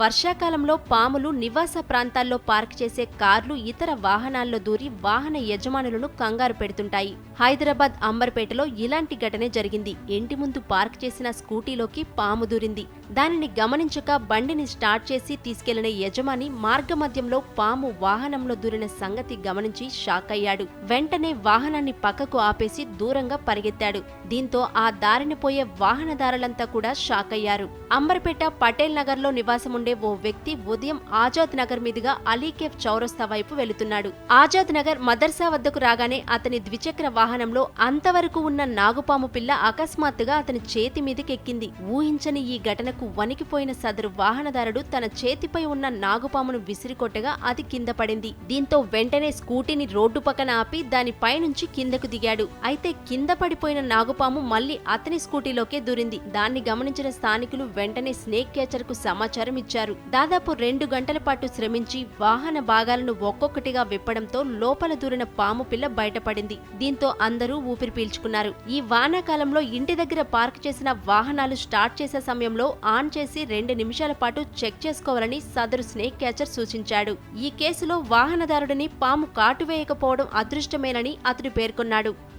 వర్షాకాలంలో పాములు నివాస ప్రాంతాల్లో పార్క్ చేసే కార్లు ఇతర వాహనాల్లో దూరి వాహన యజమానులను కంగారు పెడుతుంటాయి. హైదరాబాద్ అంబర్పేటలో ఇలాంటి ఘటనే జరిగింది. ఇంటి ముందు పార్క్ చేసిన స్కూటీలోకి పాము దూరింది. దానిని గమనించక బండిని స్టార్ట్ చేసి తీసుకెళ్ళిన యజమాని మార్గమధ్యంలో పాము వాహనంలో దూరిన సంగతి గమనించి షాక్ అయ్యాడు. వెంటనే వాహనాన్ని పక్కకు ఆపేసి దూరంగా పరిగెత్తాడు. దీంతో ఆ దారిని పోయే వాహనదారులంతా కూడా షాక్ అయ్యారు. అంబర్పేట పటేల్ నగర్లో ఉండే ఓ వ్యక్తి ఉదయం ఆజాద్ నగర్ మీదుగా అలీకేఫ్ చౌరస్తా వైపు వెళుతున్నాడు. ఆజాద్ నగర్ మదర్సా వద్దకు రాగానే అతని ద్విచక్ర వాహనంలో అంతవరకు ఉన్న నాగుపాము పిల్ల అకస్మాత్తుగా అతని చేతి మీదకెక్కింది. ఊహించని ఈ ఘటనకు వణికిపోయిన సదరు వాహనదారుడు తన చేతిపై ఉన్న నాగుపామును విసిరికొట్టగా అది కింద పడింది. దీంతో వెంటనే స్కూటీని రోడ్డు పక్కన ఆపి దానిపైనుంచి కిందకు దిగాడు. అయితే కింద పడిపోయిన నాగుపాము మళ్ళీ అతని స్కూటీలోకే దూరింది. దాన్ని గమనించిన స్థానికులు వెంటనే స్నేక్ క్యాచర్కు సమాచారం ఇచ్చారు. దాదాపు రెండు గంటల పాటు శ్రమించి వాహన భాగాలను ఒక్కొక్కటిగా విప్పడంతో లోపల దూరిన పాము పిల్ల బయటపడింది. దీంతో అందరూ ఊపిరి పీల్చుకున్నారు. ఈ వానాకాలంలో ఇంటి దగ్గర పార్క్ చేసిన వాహనాలు స్టార్ట్ చేసే సమయంలో ఆన్ చేసి రెండు నిమిషాల పాటు చెక్ చేసుకోవాలని సదరు స్నేక్ క్యాచర్ సూచించాడు. ఈ కేసులో వాహనదారుడిని పాము కాటు వేయకపోవడం అదృష్టమేనని అతడు పేర్కొన్నాడు.